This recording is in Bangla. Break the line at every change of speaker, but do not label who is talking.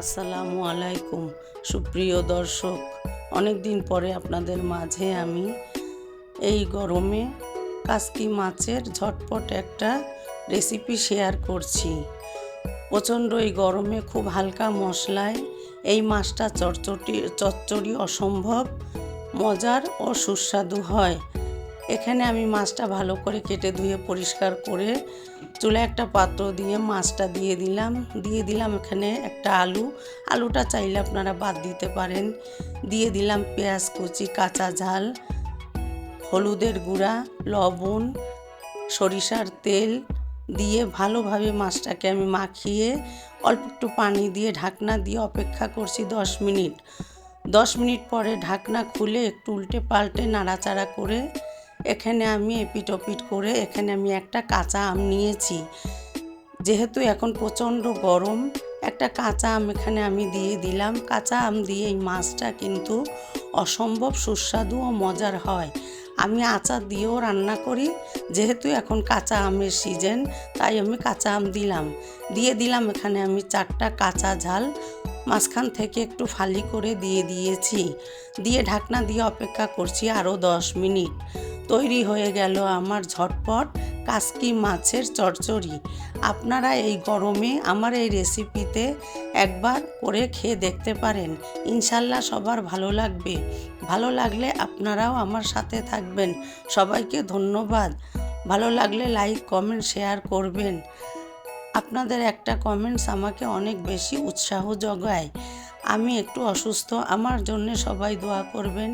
আসসালামু আলাইকুম। সুপ্রিয় দর্শক অনেক দিন পরে আপনাদের মাঝে আমি এই গরমে কাসকি মাছের ঝটপট একটা রেসিপি শেয়ার করছি। প্রচণ্ড এই গরমে খুব হালকা মশলায় এই মাছটা চটচটি চচ্চড়ি অসম্ভব, মজার ও সুস্বাদু হয়। এখানে আমি মাছটা ভালো করে কেটে ধুয়ে পরিষ্কার করে চুলে একটা পাত্র দিয়ে মাছটা দিয়ে দিলাম। দিয়ে দিলাম এখানে একটা আলু। আলুটা চাইলে আপনারা বাদ দিতে পারেন। দিয়ে দিলাম পেঁয়াজ, কুচি, কাঁচা ঝাল, হলুদের গুঁড়া, লবণ, সরিষার তেল দিয়ে ভালোভাবে মাছটাকে আমি মাখিয়ে অল্প একটু পানি দিয়ে ঢাকনা দিয়ে অপেক্ষা করছি দশ মিনিট। দশ মিনিট পরে ঢাকনা খুলে একটু উল্টে পাল্টে নাড়াচাড়া করে এখানে আমি এপিট ওপিট করে এখানে আমি একটা কাঁচা আম নিয়েছি। যেহেতু এখন প্রচণ্ড গরম, একটা কাঁচা আম এখানে আমি দিয়ে দিলাম। কাঁচা আম দিয়ে এই মাছটা কিন্তু অসম্ভব সুস্বাদু ও মজার হয়। আমি আচার দিয়েও রান্না করি, যেহেতু এখন কাঁচা আমের সিজন তাই আমি কাঁচা আম দিলাম। দিয়ে দিলাম এখানে আমি চারটা কাঁচা ঝাল মাঝখান থেকে একটু ফালি করে দিয়ে দিয়েছি। দিয়ে ঢাকনা দিয়ে অপেক্ষা করছি আরও দশ মিনিট। তৈরি হয়ে গেল আমার ঝটপট কাসকি মাছের চচ্চড়ি আপনারা এই গরমে আমার এই রেসিপিতে একবার করে খেয়ে দেখতে পারেন। ইনশাল্লাহ সবার ভালো লাগবে। ভালো লাগলে আপনারাও আমার সাথে থাকবেন। সবাইকে ধন্যবাদ। ভালো লাগলে লাইক, কমেন্ট, শেয়ার করবেন। আপনাদের একটা কমেন্টস আমাকে অনেক বেশি উৎসাহ জগায়। আমি একটু অসুস্থ, আমার জন্য সবাই দোয়া করবেন।